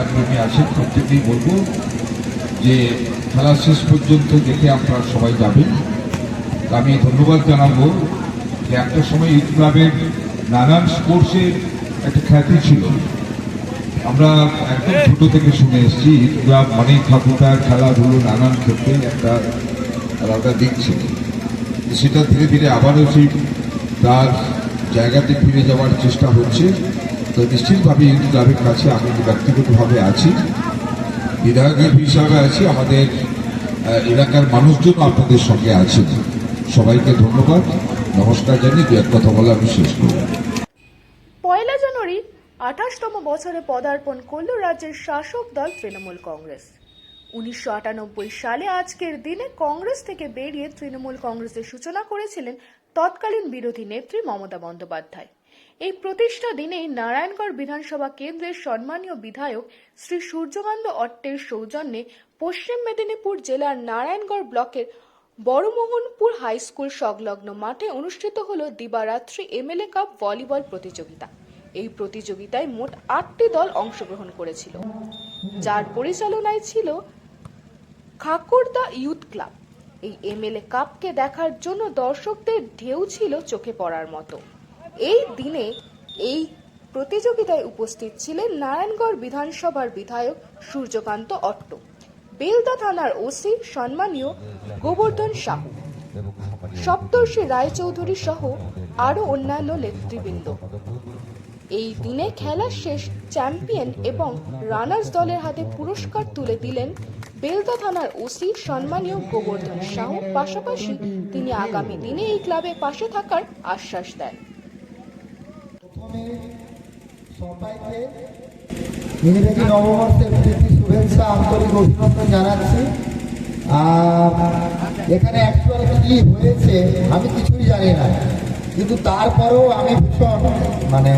ক্রীড়াপ্রেমী আছেন প্রত্যেকেই বলব যে খেলা শেষ পর্যন্ত দেখে আপনারা সবাই যাবেন। আমি ধন্যবাদ জানাব যে একটা সময় ইট ক্লাবের নানান স্পোর্টসের একটা খ্যাতি ছিল। আমরা একদম ছোট থেকে শুনে এসেছি ইট ক্লাব মানিক ঠাকুরটার খেলাধুলো, নানান ক্ষেত্রে একটা আলাদা দিক ছিল। সেটা ধীরে ধীরে আবারও সেই তার জায়গাতে ফিরে যাওয়ার চেষ্টা হচ্ছে। তো নিশ্চিতভাবে ইট ক্লাবের কাছে আমি ব্যক্তিগতভাবে আছি। বিধায়কের হিসাবে আছি, আমাদের এলাকার মানুষজন আপনাদের সঙ্গে আছেন। সবাইকে ধন্যবাদ। নমস্কার জানিয়ে দু এক কথা বলে আমি শেষ করব। পয়লা জানুয়ারি আঠাশতম বছরে পদার্পণ করল রাজ্যের শাসক দল তৃণমূল কংগ্রেস। উনিশশো আটানব্বই সালে আজকের দিনে কংগ্রেস থেকে বেরিয়ে তৃণমূল কংগ্রেসের সূচনা করেছিলেন তৎকালীন বিরোধী নেত্রী মমতা বন্দ্যোপাধ্যায়। এই প্রতিষ্ঠা দিনে নারায়ণগড় বিধানসভা কেন্দ্রের সম্মানীয় বিধায়ক শ্রী সূর্যকান্ত অট্টের সৌজন্যে পশ্চিম মেদিনীপুর জেলার নারায়ণগড় ব্লকের বড়মোহনপুর হাই স্কুল সংলগ্ন মাঠে অনুষ্ঠিত হল দিবারাত্রি এমএলএ কাপ ভলিবল প্রতিযোগিতা। এই প্রতিযোগিতায় মোট আটটি দল অংশগ্রহণ করেছিল। যার পরিচালনায় ছিল খাকুরদা ইউথ ক্লাব। এই এমএলএ কাপকে দেখার জন্য দর্শকদের ঢেউ ছিল চোখে পড়ার মতো। এই দিনে এই প্রতিযোগিতায় উপস্থিত ছিলেন নারায়ণগড় বিধানসভার বিধায়ক সূর্যকান্ত অট্ট। বেলদা থানার ওসি সম্মানীয় গোবর্ধন সাহু সপ্তর্ষি রায়চৌধুরী সহ আরও অন্যান্য নেতৃবৃন্দ। এই দিনে খেলার শেষ চ্যাম্পিয়ন এবং রানার্স দলের হাতে পুরস্কার তুলে দিলেন বেলদা থানার ওসি সম্মানীয় গোবর্ধন সাহু পাশাপাশি তিনি আগামী দিনে এই ক্লাবে পাশে থাকার আশ্বাস দেন। সবাইকে ইংরেজি নববর্ষের প্রীতি, শুভেচ্ছা, আন্তরিক অভিনন্দন জানাচ্ছি। আর এখানে অ্যাকচুয়াল কি হয়েছে, আমি কিছুই জানি না। কিন্তু তারপরেও আমি ভীষণ মানে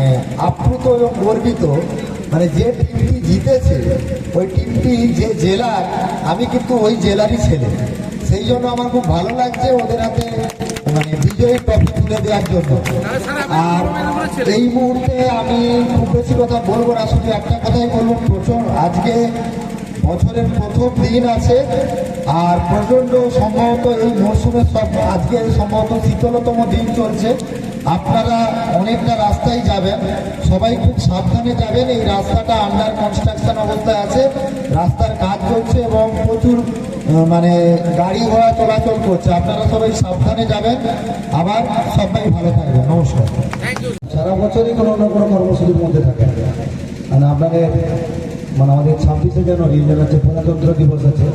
আপ্লুত এবং গর্বিত। মানে যে টিমটি জিতেছে, ওই টিমটি যে জেলার, আমি কিন্তু ওই জেলারই ছেলে। সেই জন্য আমার খুব ভালো লাগছে ওদের হাতে মানে বিজয়ী ট্রফি তুলে দেওয়ার জন্য। আর এই মুহূর্তে আমি খুব বেশি কথা বলব না, শুধু একটা কথাই বলব, প্রচুর আজকে বছরের প্রথম দিন আছে, আর প্রচণ্ড সম্ভবত এই মরশুমের সব আজকে সম্ভবত শীতলতম দিন চলছে। আপনারা অনেকটা রাস্তায় যাবেন, সবাই খুব সাবধানে যাবেন, এই রাস্তাটা আন্ডার কনস্ট্রাকশন অবস্থায় আছে, রাস্তার কাজ চলছে এবং প্রচুর মানে গাড়ি ঘোড়া চলাচল করছে। আপনারা সবাই সাবধানে যাবেন। আবার সবাই ভালো থাকবেন। নমস্কার। সারা বছরই কোনো না কোনো কর্মসূচির মধ্যে থাকে মানে আপনাদের মানে আমাদের ছাব্বিশে জানুয়ারি যেটা হচ্ছে প্রজাতন্ত্র দিবস আছে,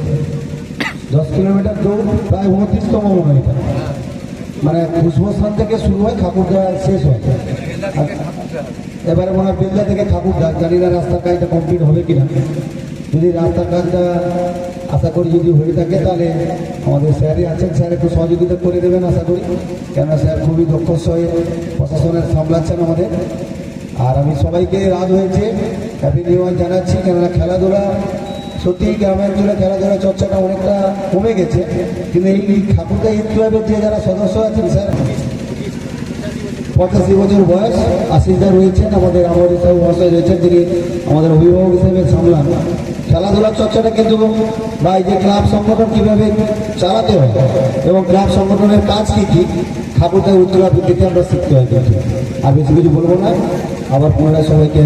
দশ কিলোমিটার দৌড় প্রায় উনত্রিশতম মনে হয় মানে পুষ্পস্থান থেকে শুরু হয় ঠাকুরদা শেষ হয়। এবারে মনে হয় বেলদা থেকে ঠাকুরদা জানি না রাস্তার কাজটা কমপ্লিট হবে কিনা। যদি রাস্তার আশা করি যদি হয়ে থাকে তাহলে আমাদের স্যারই আছেন, স্যার একটু সহযোগিতা করে দেবেন আশা করি। কেননা স্যার খুবই দক্ষ হয়ে প্রশাসনের সামলাচ্ছেন আমাদের। আর আমি সবাইকে রাত হয়েছে হ্যাপি নিউ ইয়ার জানাচ্ছি, কেননা খেলাধুলা সত্যি গ্রামাঞ্চলে খেলাধুলা চর্চাটা অনেকটা কমে গেছে। কিন্তু এই ঠাকুরদা ঈদ ক্লাবের যে যারা সদস্য আছেন, স্যার, পঁচাশি বছর বয়স আশিসদা রয়েছেন, আমাদের আমার মহাশয় রয়েছেন, যিনি আমাদের অভিভাবক হিসেবে সামলান। খেলাধুলার চর্চাটা কিন্তু বা এই যে ক্লাব সংগঠন কীভাবে চালাতে হয় এবং ক্লাব সংগঠনের কাজ কী কী, ঠাকুরদার উত্তরাবৃত্তিতে আমরা শিখতে হয় আর বেশি কিছু বলব না। আবার পুনরায় সবাইকে